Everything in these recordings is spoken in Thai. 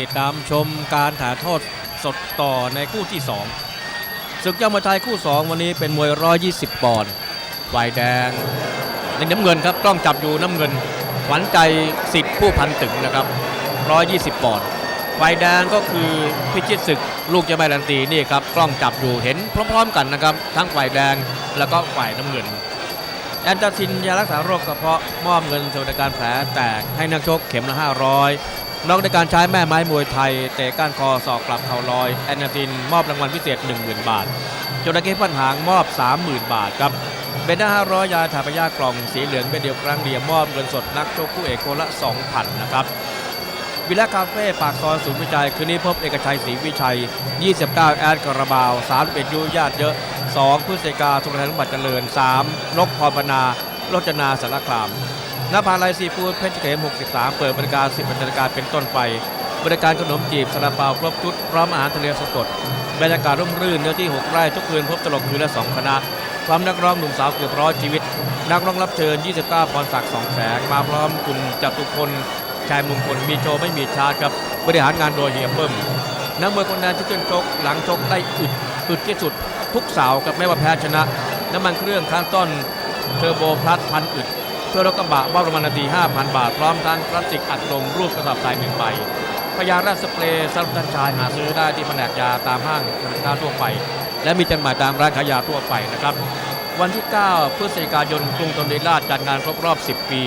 ติดตามชมการถ่ายทอดสดต่อในคู่ที่2ศึกยอดมวยไทยคู่ 2 วันนี้เป็นมวย 120 ปอนด์ฝ่ายแดงในน้ำเงินครับกล้องจับอยู่น้ำเงินขวัญใจสิทธิ์ผู้พันตึงนะครับ 120 ปอนด์ฝ่ายแดงก็คือพิชิตศึกลูกจะไม่รันตีนี่ครับกล้องจับอยู่เห็นพร้อมๆกันนะครับ ทั้งฝ่ายแดงแล้วก็ฝ่ายน้ำเงินแอนตาซินยารักษาโรคกระเพาะมอบเงินสวัสดิการแผลแตกให้นักชกเข็มละ 500 นอกจาการใช้แม่ไม้มวยไทย เตะก้านคอสอกกลับเข่าลอย แอนตาซินมอบรางวัลพิเศษ 10,000 บาทจระเข้พันหางมอบ 30,000 บาทครับเบนด้า500ยยาถ่ายพยากล่องสีเหลืองเป็นเดียวครั้งเดียวมอบเงินสดนักชกคู่เอกคนละ 2,000 นะครับวิลล่าคาเฟ่ปากซอยศูนย์วิจัย คืนนี้พบเอกชัยศรีวิชัย 29 แอดกระบาว 31ยุญาติเยอะ 2พฤศจิกาสุรทัยสมบัติเจริญ 3 นกพรพนาโรจนาสารคาม นภาลัยซีฟู้ดเพชรเกษม63 เปิดบริการ 10นาฬิกาเป็นต้นไป บริการขนมจีบซาลาเปาครบชุดพร้อมอาหารทะเลสดบรรยากาศร่มรื่นเนื้อที่ 6 ไร่ทุกคืนพบตลกคืนละ 2 คณะความนักร้องหนุ่มสาวเกือบร้อยชีวิต นักร้องรับเชิญ 29พรศักดิ์สองแสงมาพร้อมคุณจตุพลชายมงคลมีโชว์ไม่มีชาร์ครับบริหารงานโดยเฮียเบิ้มนักมวยคนนั้นที่ขึ้นชกหลังชกได้อึดอึดที่สุด ทุกสาวกับไม่ว่าแพ้ชนะ น้ำมันเครื่องข้างต้นเทอร์โบพลัสพันอึด เพื่อรถกระบะว่าประมาณนาที5,000 บาท พร้อมทั้งพลาสติกอัดลมรูปกระสอบทรายหนึ่งใบพยาราชสเปรย์สำหรับท่านชายหาซื้อได้ที่แผนกยาตามห้างสรรพสินค้าทั่วไป และมีจำหน่ายตามร้านขายยาทั่วไปนะครับ วันที่ 9 พฤศจิกายนกรุงธนบุรีราชจัดงานครบรอบ 10 ปี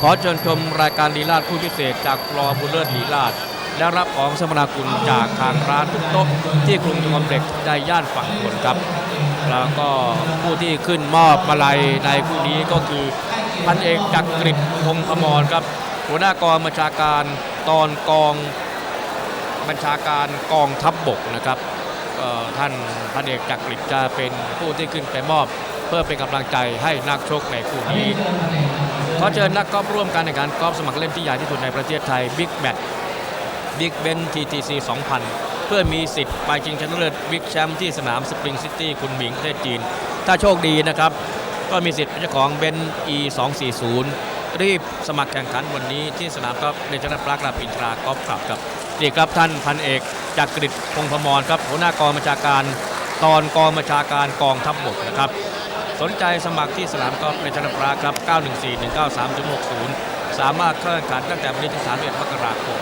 ขอเชิญชมรายการลีลาดผู้พิเศษจากฟลอบุลเลอร์ลีลาดและรับของสมนาคุณจากทางร้านทุกโต๊ะที่กรุงคอมเพล็กซ์ในย่านฝั่งทนครับ แล้วก็ผู้ที่ขึ้นมอบมาลัยในคู่นี้ก็คือ พันเอกจักริดพงศ์พมรครับ หัวหน้ากองบัญชาการตอนกองบัญชาการกองทัพบบกนะครับท่านพันเอกจักริดจะเป็นผู้ที่ขึ้นไปมอบ เพื่อเป็นกำลังใจให้นักชกในคู่นี้ขอเชิญนักกอล์ฟร่วมการแข่งขันกอล์ฟสมัครเล่นที่ใหญ่ที่สุดในประเทศไทยบิ๊กแบทบิ๊กเบนทีทีซี2000 เพื่อมีสิทธิ์ไปชิงชนะเลิศบิ๊กแชมป์ที่สนามสปริงซิตี้คุณหมิงประเทศจีน ถ้าโชคดีนะครับ ก็มีสิทธิ์เป็นเจ้าของเบน E 2 4 0รีบสมัครแข่งขันวันนี้ที่สนามกอล์ฟในจังหวัดปรากราปินทรากอล์ฟคลับครับนี่ครับท่านพันเอกจักกริดพงพมรครับหัวหน้ากองบัญชาการตอนกองบัญชาการกองทัพบกนะครับ สนใจสมัครที่สนามกอล์ฟในจังหวัดปรากครับ 914-193-60 สามารถเข้าแข่งขันตั้งแต่วันที่31มกราคม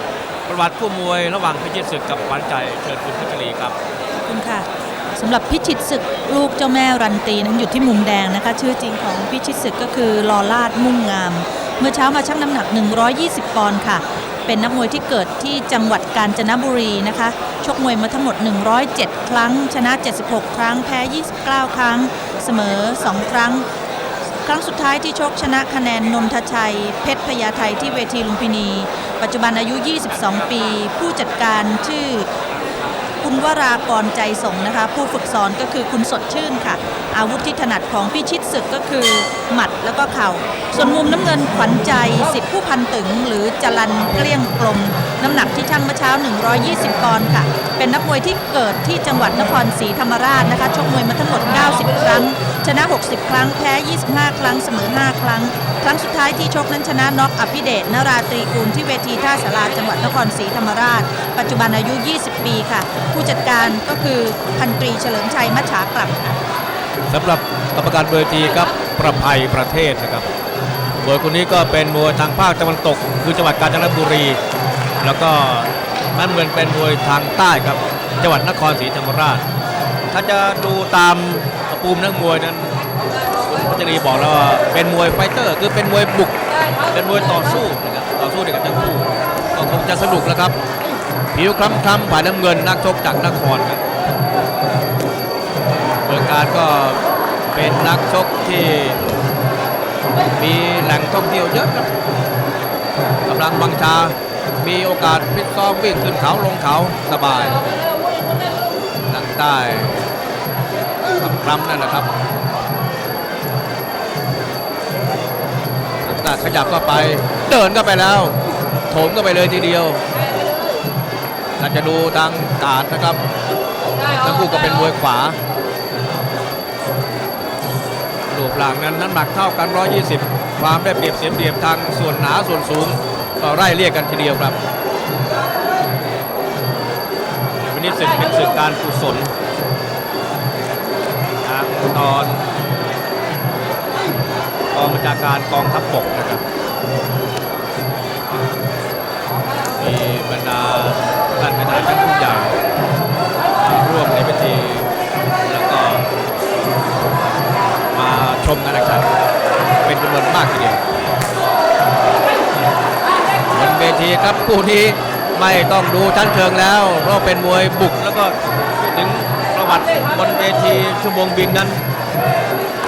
ประวัติผู้มวยระหว่างพิชิตศึกกับขวัญใจเชิญคุณพัชรีครับ ขอบคุณค่ะ สำหรับพิชิตศึกลูกเจ้าแม่รันตีนั้นอยู่ที่มุมแดงนะคะ ชื่อจริงของพิชิตศึกก็คือลอลาดมุ่งงาม เมื่อเช้ามาชั่งน้ำหนัก 120 ปอนด์ค่ะ เป็นนักมวยที่เกิดที่จังหวัดกาญจนบุรีนะคะ ชกมวยมาทั้งหมด 107 ครั้ง ชนะ 76 ครั้ง แพ้ 29 ครั้ง เสมอ 2 ครั้ง ครั้งสุดท้ายที่ชกชนะคะแนนนนทชัย เพชรพญาไทที่เวทีลุมพินี ปัจจุบันอายุ 22 ปี ผู้จัดการชื่อ คุณวรากรใจสงนะคะ ผู้ฝึกสอนก็คือคุณสดชื่นค่ะ อาวุธที่ถนัดของพิชิตศึกก็คือ หมัดแล้วก็เข่า ส่วนมุมน้ำเงินขวัญใจสิทธิผู้พันตึง หรือจรันเกลี้ยงกลม น้ำหนักที่ช่างเมื่อเช้า 120ปอนด์ค่ะ เป็นนักมวยที่เกิดที่จังหวัดนครศรีธรรมราชนะคะชกมวยมาทั้งหมด 90 ครั้ง ชนะ 60 ครั้ง แพ้ 25 ครั้ง เสมอ 5 ครั้ง ครั้งสุดท้ายที่ชกนั้นชนะน็อกอภิเดชนราตรีกูลที่เวทีท่าสาราจังหวัดนครศรีธรรมราช ปัจจุบันอายุ 20 ปีค่ะ ผู้จัดการก็คือพันตรีเฉลิมชัยมัชฉากลับค่ะสำหรับกรรมการเวทีครับประภัยประเทศนะครับมวยคนนี้ก็เป็นมวยทางภาคตะวันตก คือจังหวัดกาญจนบุรี แล้วก็นั่นเหมือนเป็นมวยทางใต้ครับจังหวัดนครศรีธรรมราช ถ้าจะดูตามปูมนักมวยนั้นพัชรีบอกแล้วว่าเป็นมวยไฟเตอร์ คือเป็นมวยบุก เป็นมวยต่อสู้นะครับต่อสู้ด้วยกันทั้งคู่ก็คงจะสนุกแล้วครับ ผิวคล้ำๆผ่านน้ำเงินนักชกจากนครครับเมืองการก็เป็นนักชกที่มีแหล่งท่องเที่ยวเยอะครับกำลังบังชา มีโอกาสฟิตซ้อมวิ่งขึ้นเขาลงเขาสบายทางใต้ ล้ำๆนั่นแหละครับทางใต้ขยับก็ไป เดินก็ไปแล้วโถมก็ไปเลยทีเดียวถ้าจะดูทางการนะครับทั้งคู่ก็เป็นมวยขวารูปร่างนั้นน้ำหนักเท่ากัน 120 ความได้เปรียบเสียเปรียบทางส่วนหนาส่วนสูงก็ไล่เรียกกันทีเดียวครับวันนี้ศึกเป็นศึกการกุศลทาง ตอนกองบัญชาการกองทัพบกนะครับมีบรรดาท่านคณะท่านผู้ใหญ่มาร่วมในพิธีแล้วก็มาชมการแข่งขันเป็นจำนวนมากทีเดียวบนเวทีครับคู่นี้ไม่ต้องดูชั้นเชิงแล้ว เพราะเป็นมวยบุกแล้วก็ถึง ประวัติบนเวทีชั่วโมงบินนั้น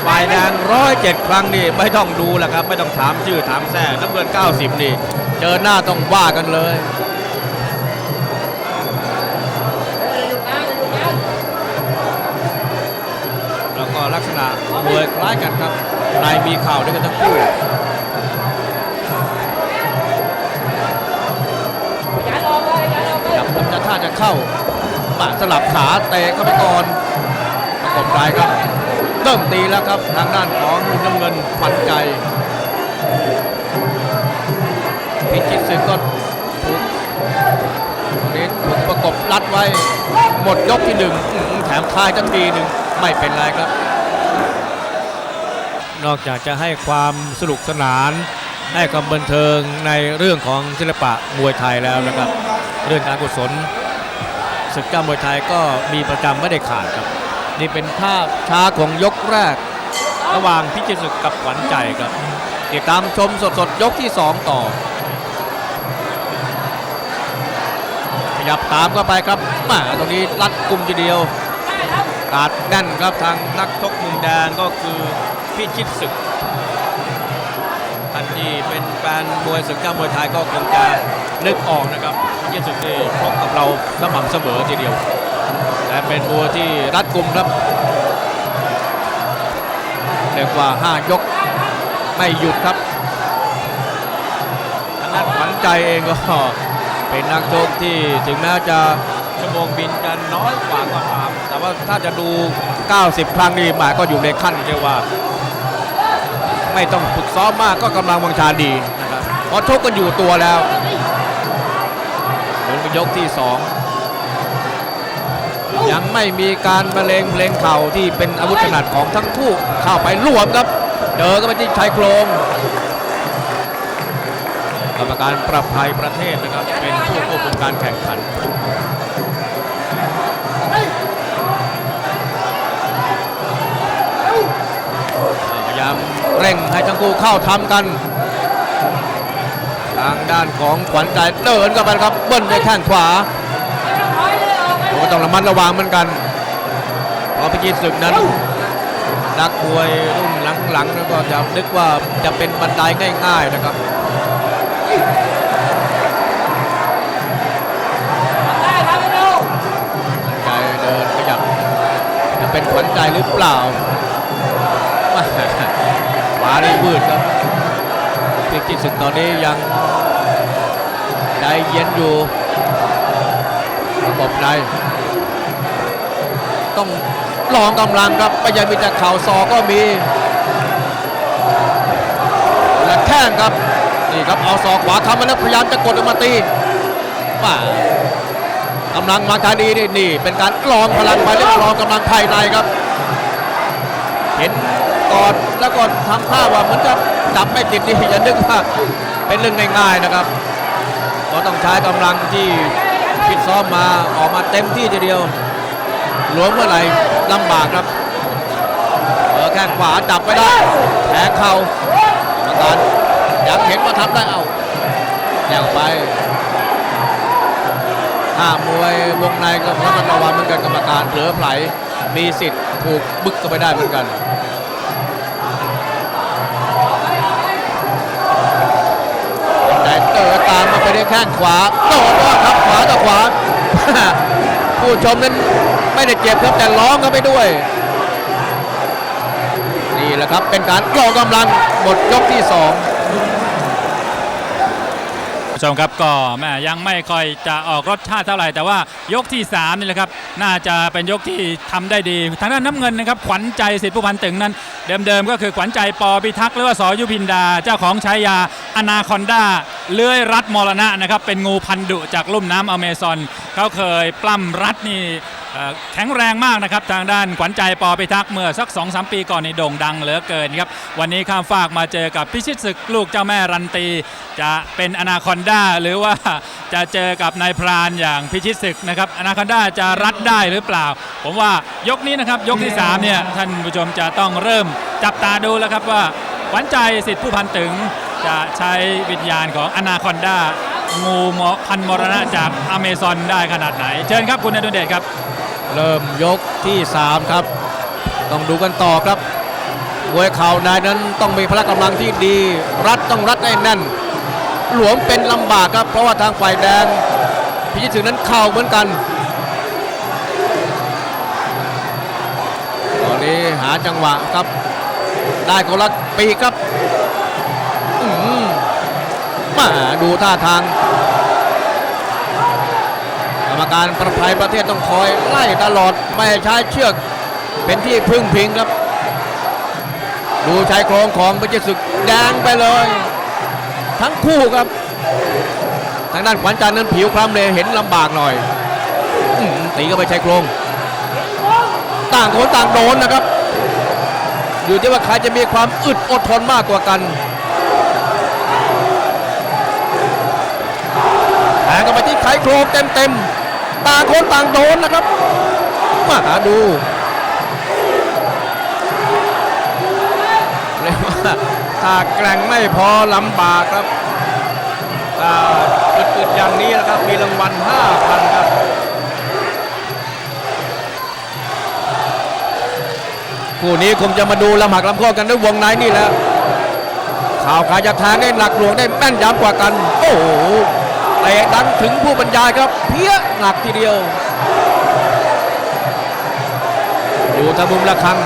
ฝ่ายแดงร้อยเจ็ดครั้งนี่ไม่ต้องดูแหละครับ ไม่ต้องถามชื่อถามแท้น้ำเงิน90 นี่ เจอหน้าต้องว่ากันเลยแล้วก็ลักษณะมวยคล้ายกันครับนายมีข่าวด้วยกันทั้งคู่จับผมจะท่าจะเข้า สลับขาเตะเข้าไปก่อนประกบรายครับเริ่มตีแล้วครับทางด้านของมุมน้ำเงินฝันใจพิจิตรศึกก็ถูกนี้ถูกประกบรัดไว้ หมดยกที่หนึ่งแถมทายกันทีหนึ่งไม่เป็นไรครับ นอกจากจะให้ความสนุกสนานให้ความบันเทิงในเรื่องของศิลปะมวยไทยแล้วนะครับ เรื่องการกุศล ศึกเจ้ามวยไทยก็มีประจำไม่ได้ขาดครับ นี่เป็นภาพช้าของยกแรก ระหว่างพิจิตรศึกกับขวัญใจครับติดตามชมสดๆยกที่ 2 ต่อ ขยับตามเข้าไปครับมาตรงนี้รัดกุมทีเดียวกาดแน่นครับทางนักชกมุมแดงก็คือพิชิตศึกท่านที่เป็นแฟนมวยศึกเจ้ามวยไทยก็คงจะนึกออกนะครับ ยี่สุดที่ชกกับเราสม่ำเสมอทีเดียวแต่เป็นมวที่รัดกุมครับเรียกว่า 5 ยกไม่หยุดครับทางด้านขวัญใจเองก็เป็นนักชกที่ถึงแม้จะชั่วโมงบินจะน้อยกว่าก็ตาม แต่ว่าถ้าจะดู 90 ครั้งนี่หมายก็อยู่ในขั้นเรียกว่า ไม่ต้องฝึกซ้อมมากก็กำลังวังชาดีนะครับเพราะชกกันอยู่ตัวแล้ว ยกที่สองยังไม่มีการบรรเลงเพลงเข่าที่เป็นอาวุธถนัดของทั้งคู่เข้าไปรวมครับ เจอก็ไปที่ชายโครงกรรมการประภัยประเทศนะครับ เป็นผู้ควบคุมการแข่งขันพยายามเร่งให้ทั้งคู่เข้าทำกัน ทางด้านของขวัญใจเดินเข้าไปครับเบิ้ลด้วยแข้งขวาโอ้ต้องระมัดระวังเหมือนกันเพราะพิจิตรศึกนั้นนักมวยรุ่นหลังๆแล้วก็จะนึกว่าจะเป็นบันไดง่ายๆนะครับใจเดินขยับจะเป็นขวัญใจหรือเปล่าขวาได้มืดครับ พิจิตรศึกตอนนี้ยังใจเย็นอยู่ระบบในต้องลองกำลังครับไม่ใช่มีแต่เข่าซอก็มีและแข้งครับนี่ครับเอาศอกขวาทำมาแล้วพยายามจะกดออกมาตีป่ากำลังมาทาดีนี่นี่เป็นการลองพลังไปเรียกลองกำลังภายในครับ เห็น ก่อนแล้วก็ทำท่าว่าเหมือนจะจับไม่ติดนี่อย่านึกว่าเป็นเรื่องง่ายๆนะครับ ก็ต้องใช้กำลังที่ฟิตซ้อมมาออกมาเต็มที่ทีเดียวหลวมเมื่อไหร่ลำบากครับเออแข้งขวาจับไม่ได้แทงเข่าอาการอยังเห็นว่าทำได้เอาแย่งไปถ้ามวยวงในก็ระมัดระวังเหมือนกันกรรมการเผลอไผลมีสิทธิ์ถูกบึกก็ไปได้เหมือนกัน แข้งขวาโดนว่าครับขวาต่อขวา ผู้ชมนั้นไม่ได้เจ็บครับแต่ร้องกันไปด้วย นี่แหละครับเป็นการกรองกำลังหมดยกที่สอง ผู้ชมครับก็แม่ยังไม่ค่อยจะออกรสชาติเท่าไหร่ แต่ว่ายกที่3นี่แหละครับน่าจะเป็นยกที่ทำได้ดี ทางด้านน้ำเงินนะครับขวัญใจสิทธิผู้พันตึงนั้น เดิมๆก็คือขวัญใจปอพิทักษ์หรือว่าสอยุพินดา เจ้าของฉายาอนาคอนดาเลื้อยรัดมรณะนะครับเป็นงูพันดุจากลุ่มน้ำอเมซอนเขาเคยปล้ำรัดนี่แข็งแรงมากนะครับ ทางด้านขวัญใจปอพิทักษ์เมื่อสัก2อสปีก่อนในโด่งดังเหลือเกินครับ วันนี้ข้ามฟากมาเจอกับพิชิตศึกลูกเจ้าแม่รันตี จะเป็นอนาคอนด้าหรือว่าจะเจอกับนายพรานอย่างพิชิตศึกนะครับอนาคอนด้าจะรัดได้หรือเปล่า ผมว่ายกนี้นะครับยกที่3เนี่ยท่านผู้ชมจะต้องเริ่มจับตาดูแล้วครับว่าขวัญใจสิทธิผู้พันตึงจะใช้วิญญาณของอนาคอนด้า งูหมอพันมรณะจากอเมซอนได้ขนาดไหน เชิญครับคุณอดุเดชครับ เริ่มยกที่ 3 ครับ ต้องดูกันต่อครับมวยเข่านายนั้นต้องมีพละกำลังที่ดี รัดต้องรัดให้แน่น หลวมเป็นลำบากครับ เพราะว่าทางฝ่ายแดงพิจิตรศึกนั้นเข่าเหมือนกัน ตอนนี้หาจังหวะครับ ได้คนละปีครับ อืม มาดูท่าทางกรรมการประภัยประเทศต้องคอยไล่ตลอดไม่ใช้เชือกเป็นที่พึ่งพิงครับ ดูชายโครงของพิจิตศึกแดงไปเลย ทั้งคู่ครับ ทางด้านขวัญจันทร์นั้นผิวคล้ำเลยเห็นลำบากหน่อยอตีเข้าไปชายโครง ต่างคนต่างโดนนะครับ อยู่ที่ว่าใครจะมีความอึดอดทนมากกว่ากัน โครงเต็มๆ ต่างคนต่างโดนนะครับ มาหาดูเรียกว่าถ้าแกร่งไม่พอลำบากครับถ้าอึดๆอย่างนี้นะครับ มีรางวัล 5,000 ครับคู่นี้คงจะมาดูลำหักลำข้อกันด้วยวงในนี่แหละข่าวขายจากทางได้หลักหลวงได้แม่นยำกว่ากัน โอ้โห เตะดังถึงผู้บรรยายครับเพี้ยหนักทีเดียวดูทางมุมละครัง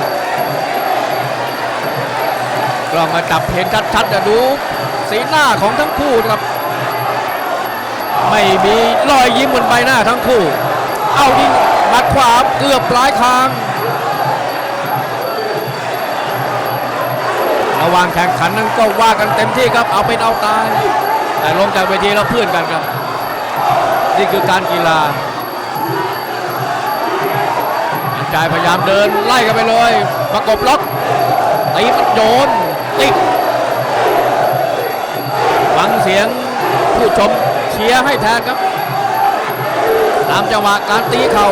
กล้องมาจับเห็นชัดๆจะดูสีหน้าของทั้งคู่ครับ ไม่มีรอยยิ้มบนใบหน้าทั้งคู่ เอาดิหมัดขวาเกือบปลายคางระหว่างแข่งขันนั้นก็ว่ากันเต็มที่ครับเอาเป็นเอาตาย แต่ลงจากเวทีแล้วเพื่อนกันครับ นี่คือการกีฬาอันจายพยายามเดินไล่กันไปเลย ประกบล็อกตีมันโยนติดฟังเสียงผู้ชมเชียร์ให้แทนครับ ตามจังหวะการตีเข่า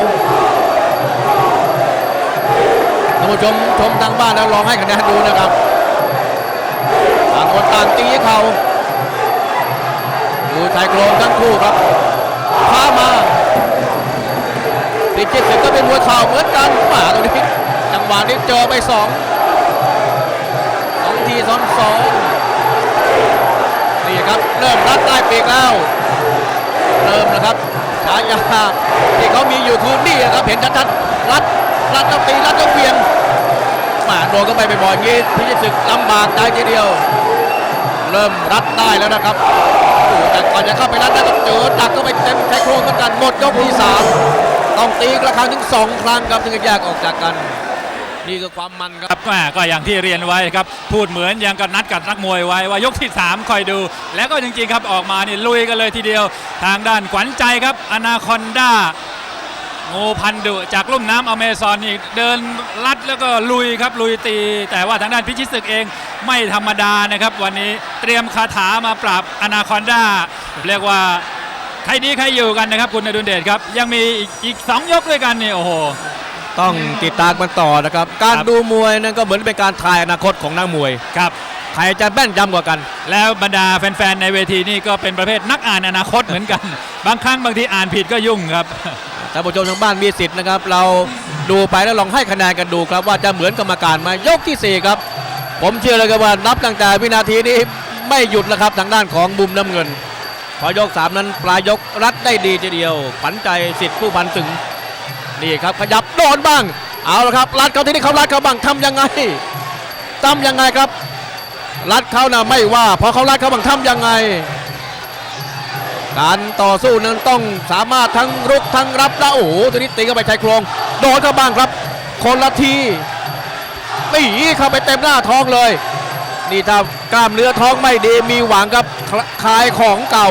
ท่านผู้ชมชมทางบ้านแล้วลองให้คะแนนดูนะครับต่างคนต่างตีเข่า ชายโครงทั้งคู่ครับพามาพิจิตรศึกก็เป็นมวเข่าเหมือนกันหมาตรงนี้จังหวะนี้เจอไปสองสองทีซ้อนสองนี่ครับเริ่มรัดใต้ปีกแล้วเริ่มนะครับฉายาที่เขามีอยู่คือนี่ครับเห็นชัดๆรัดรัดต้องตีรัดต้องเวียงหมาโดนก็ไปบ่อยๆงี้พิจิตรศึกลำบากใจทีเดียว เริ่มรัดได้แล้วนะครับ แต่ก่อนจะเข้าไปรัดได้ก็เจอดักก็ไปเต็มแค่โครงเหมือนกันหมดยกที่สามต้องตีกระครั้งถึงสองครั้งครับถึงจะแยกออกจากกันนี่คือความมันครับรับแม่ก็อย่างที่เรียนไว้ครับ พูดเหมือนอย่างกับนัดกับนักมวยไว้ว่ายกที่ 3 คอยดู แล้วก็จริงๆครับออกมานี่ลุยกันเลยทีเดียว ทางด้านขวัญใจครับอนาคอนด้า งูพันดุจากลุ่มน้ำอเมซอนนี่เดินลัดแล้วก็ลุยครับลุยตี แต่ว่าทางด้านพิชิตศึกเองไม่ธรรมดานะครับ วันนี้เตรียมคาถามาปราบอนาคอนดาเรียกว่าใครดีใครอยู่กันนะครับ คุณอดุลเดชครับ ยังมีอีกอีกสองยกด้วยกันนี่โอ้โหต้องติดตามกันต่อนะครับ การรดูมวยนั่นก็เหมือนเป็นการทายอนาคตของนักมวยครับใครจะแม่นยำกว่ากัน แล้วบรรดาแฟนๆในเวทีนี่ก็เป็นประเภทนักอ่านอนาคตเหมือนกัน บางครั้งบางทีอ่านผิดก็ยุ่งครับ ท่านผู้ชมทางบ้านมีสิทธิ์นะครับ เราดูไปแล้วลองให้คะแนนกันดูครับ ว่าจะเหมือนกรรมการไหมยกที่ 4 ครับ ผมเชื่อเลยครับว่านับตั้งแต่วินาทีนี้ไม่หยุดแล้วครับทางด้านของบุมน้ำเงิน พอยก 3 นั้นปลายยกรัดได้ดีทีเดียวขวัญใจสิทธิ์ผู้พันถึงนี่ครับขยับโดนบ้าง เอาละครับรัดเขาที่นี่เขารัดเขาบ้างทำยังไงทำยังไงครับรัดเขานะไม่ว่าพอเขารัดเขาบ้างทำยังไง การต่อสู้นั้นต้องสามารถทั้งรุกทั้งรับและโอ้โหตัวนี้ตีเข้าไปชายโครงโดนเข้าบ้างครับ คนละทีตีเข้าไปเต็มหน้าท้องเลย นี่ถ้ากล้ามเนื้อท้องไม่ดีมีหวังครับคลายของเก่า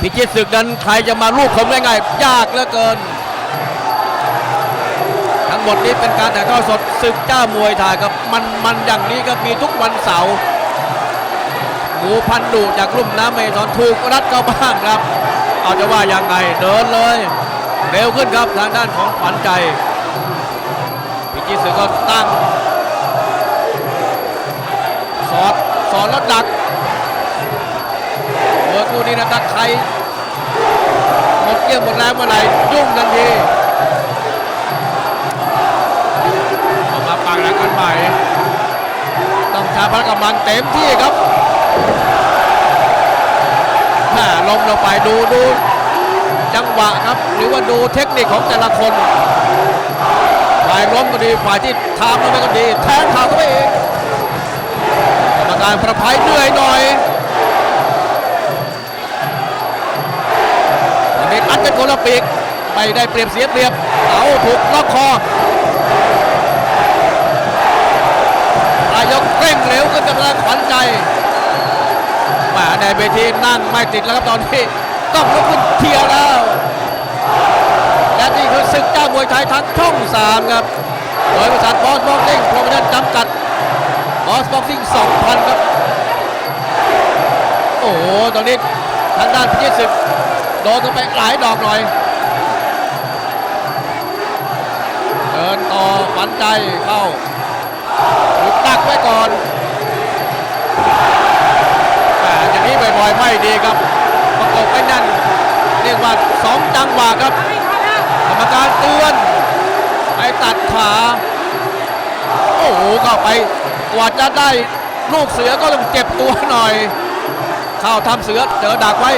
พิจิตรศึกนั้นใครจะมาลูกผมง่ายๆยากเหลือเกิน ทั้งหมดนี้เป็นการถ่ายทอดสดศึกเจ้ามวยไทยครับมันมันอย่างนี้ก็มีทุกวันเสาร์ หมูพันดุจากลุ่มน้ำเมซอนถูกรัดเข้าบ้างครับ เอาจะว่ายังไงเดินเลย เร็วขึ้นครับทางด้านของขวัญใจพิจิตรศึก็ตั้ง สอดสอดแล้วดักเมื่อคู่นี้นะตักใครหมดเยี่ยมหมดแรงเมื่อไหร่ยุ่งทันทีออกมาปังแล้วกันใหม่ต้องช้พละกำลังเต็มที่ครับ แม่ลงลงไปดูดูจังหวะครับ หรือว่าดูเทคนิคของแต่ละคนฝ่ายล้มก็ดีฝ่ายที่ทำมันก็ดีแทงเข่าเข้าไปเองกรรมการประภัยเหนื่อยหน่อยอันนี้อัดกันคนละปีกไม่ได้เปรียบเสียเปรียบเอาถูกล็อกคอนายกเร่งเร็วขึ้นกำลังขวัญใจ ในเวทีนั่งไม่ติดแล้วครับตอนนี้ต้องลุกขึ้นเทียร์แล้ว และนี่คือศึกเจ้ามวยไทยทางช่องสามครับ โดยบริษัทบอสบ็อกซิ่งโปรโมชั่นจำกัดบอสบ็อกซิ่ง2,000 ครับ โอ้โห ตอนนี้ทางด้านพิจิตรศึกโดนกันไปหลายดอกหน่อย เดินต่อขวัญใจเข้าถูกตักไว้ก่อน บ่อยไม่ดีครับ ประกบไปนั่นเรียกว่าสองจังหวะครับกรรมการเตือนไปตัดขา โอ้โหเข้าไปกว่าจะได้ลูกเสือก็ต้องเจ็บตัวหน่อย เข้าทำเสือเจอดักไว้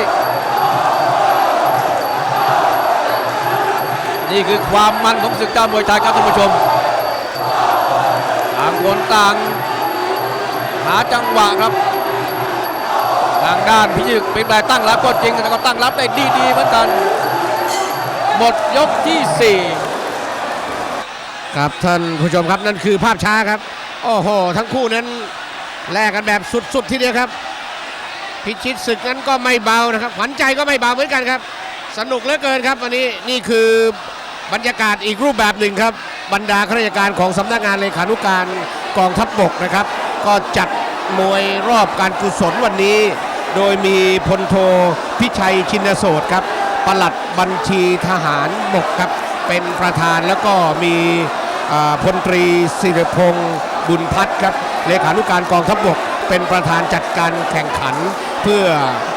นี่คือความมันของศึกเจ้ามวยไทยครับท่านผู้ชมต่างคนต่างหาจังหวะครับ ทางด้านพิจิตรเป็นแบบตั้งรับก็จริงแต่ก็ตั้งรับได้ดีๆเหมือนกัน หมดยกที่ 4 ครับท่านผู้ชมครับนั่นคือภาพช้าครับ โอ้โห ทั้งคู่นั้นแลกกันแบบสุดๆทีเดียวครับ พิชิตศึกนั้นก็ไม่เบานะครับขวัญใจก็ไม่เบาเหมือนกันครับ สนุกเหลือเกินครับวันนี้นี่คือบรรยากาศอีกรูปแบบหนึ่งครับ บรรดาข้าราชการของสำนักงานเลขานุการกองทัพบบกนะครับ ก็จัดมวยรอบการกุศลวันนี้ โดยมีพลโทพิชัยชินโสดครับปลัดบัญชีทหารบกครับเป็นประธานแล้วก็มีพลตรีศิริพงศ์บุญพัฒนครับเลขานุการกองทัพบก เป็นประธานจัดการแข่งขัน เพื่อ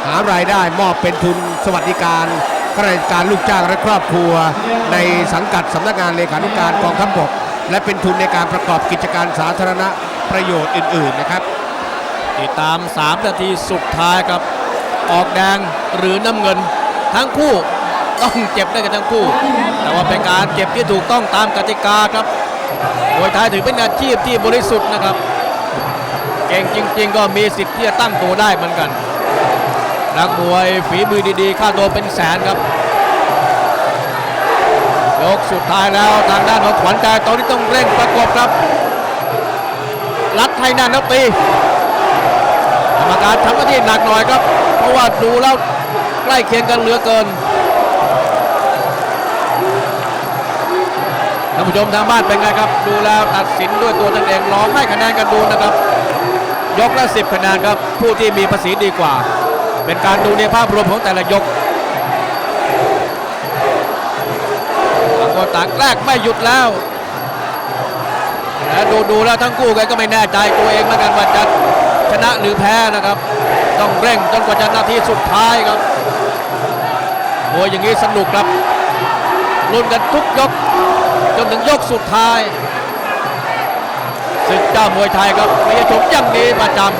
หารายได้มอบเป็นทุนสวัสดิการข้าราชการลูกจ้างและครอบครัว ในสังกัดสำนักงานเลขานุการกองทัพบก และเป็นทุนในการประกอบกิจการสาธารณประโยชน์อื่น ๆ นะครับ ติดตาม 3 นาทีสุดท้ายครับ ออกแดงหรือน้ำเงิน ทั้งคู่ต้องเจ็บได้กันทั้งคู่ แต่ว่าเป็นการเจ็บที่ถูกต้องตามกติกาครับมวยไทยถือเป็นอาชีพที่บริสุทธิ์นะครับ เก่งจริง ๆ ก็มีสิทธิ์ที่จะตั้งตัวได้เหมือนกันนักมวยฝีมือดีๆ ค่าตัวเป็นแสนครับยกสุดท้ายแล้วทางด้านของขวัญใจตอนนี้ต้องเร่งประกบครับรัดให้แน่นแล้วตี รรมการทำหน้าที่หนักหน่อยครับ เพราะว่าดูแล้วใกล้เคียงกันเหลือเกินท่านผู้ชมทางบ้านเป็นไงครับ ดูแล้วตัดสินด้วยตัวตนเองลองให้คะแนนกันดูนะครับ ยกละสิบคะแนนครับ ผู้ที่มีภาษีดีกว่า เป็นการดูในภาพรวมของแต่ละยกต่างคนต่างแรกไม่หยุดแล้วและดูดูแล้วทั้งคู่กันก็ไม่แน่ใจตัวเองเหมือนกันว่าจะ ชนะหรือแพ้นะครับ ต้องเร่งจนกว่าจะนาทีสุดท้ายครับมวยอย่างนี้สนุกครับลุ้นกันทุกยกจนถึงยกสุดท้ายศึกเจ้ามวยไทยครับไม่ใช่ชมอย่างนี้ประจำ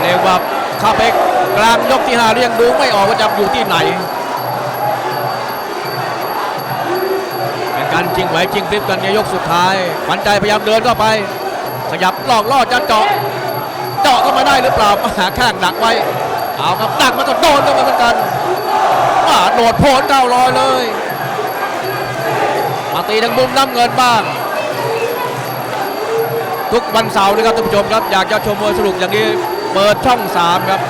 เรียกว่าเข้าไปกลางยกที่หาเรียงดูไม่ออกว่าจะอยู่ที่ไหนเป็นการชิงไหวชิงพลิบกันในยกสุดท้ายขวัญใจพยายามเดินเข้าไป ขยับลอกล่อจะเจาะเจาะเข้ามาได้หรือเปล่ามาหาแข้งดักไว้เอาครับดักมาก็โดนเข้ามาเหมือนกันมาโดดโผล่เก้าลอยเลย มาตีทางมุมน้ำเงินบ้าง ทุกวันเสาร์นะครับท่านผู้ชมครับอยากจะชมมวยสนุกอย่างนี้เปิดช่อง 3 ครับ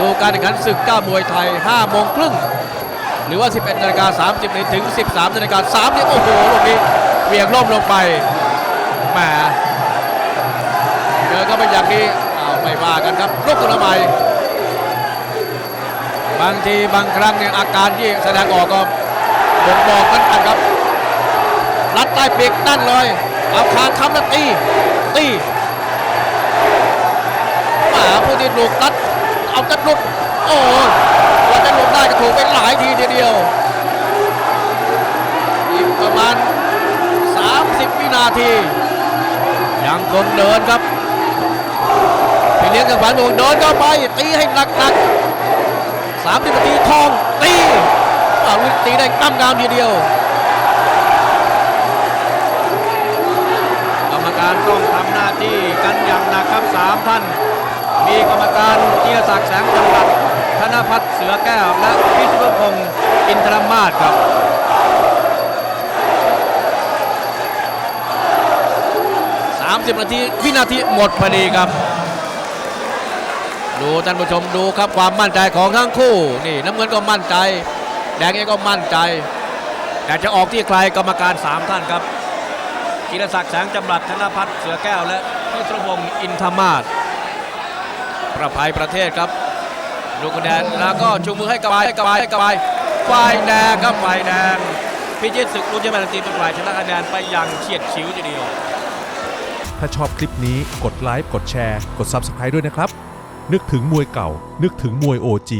ดูการแข่งขันศึกก้ามวยไทย5โมงครึ่งหรือว่า 11นาฬิกา30นาทีถึง 13นาฬิกา3นี่โอ้โหตรงนี้เวียงล่มลงไปแหม จอก็เป็นอย่างนี้เอาไม่ว่ากันครับลุกขึ้นมาใหม่บางทีบางครั้งเนี่ยอาการที่แสดงออกก็บ่งบอกกันกันครับรัดใต้ปีกนั่นเลยเอาคางค้ำแล้วตีตีหมาผู้ที่ถูกรัดเอาจะหลุดโอ้ยกว่าจะหลุดได้ก็ถูกไปหลายทีเดียวอีกประมาณ 30 วินาที ยังคงเดินครับ เลี้ยงกับฝันวงเดินเข้าไปตีให้หนักหนักๆ30นาทีทองตีอาลูกตีได้ตั้มงามทีเดียวกรรมการต้องทำหน้าที่กันอย่างหนักครับสามท่าน มีกรรมการเกียรติศักดิ์แสงจังหวัดธนพัฒน์เสือแก้วและพิชิตพงศ์อินทรมาศครับ30 นาทีวินาทีหมดพอดีครับ ดูท่านผู้ชมดูครับความมั่นใจของทั้งคู่นี่น้ำเงินก็มั่นใจ แดงเองก็มั่นใจ แต่จะออกที่ใครกรรมการ 3 ท่านครับกิรศักดิ์แสงจำรัดธนพัฒน์เสือแก้วและพิศรพงศ์อินทมาศประภัยประเทศครับลูกคะแนนแล้วก็ชูมือให้กบายให้กบายให้กบายฝ่ายแดงครับฝ่ายแดงพิจิตรศึกรุ่นเยาวชนทีมเป็นฝ่ายชนะคะแนนไปอย่างเฉียดฉิวทีเดียวถ้าชอบคลิปนี้กดไลค์กดแชร์ กด Subscribe ด้วยนะครับ นึกถึงมวยเก่า นึกถึงมวย OG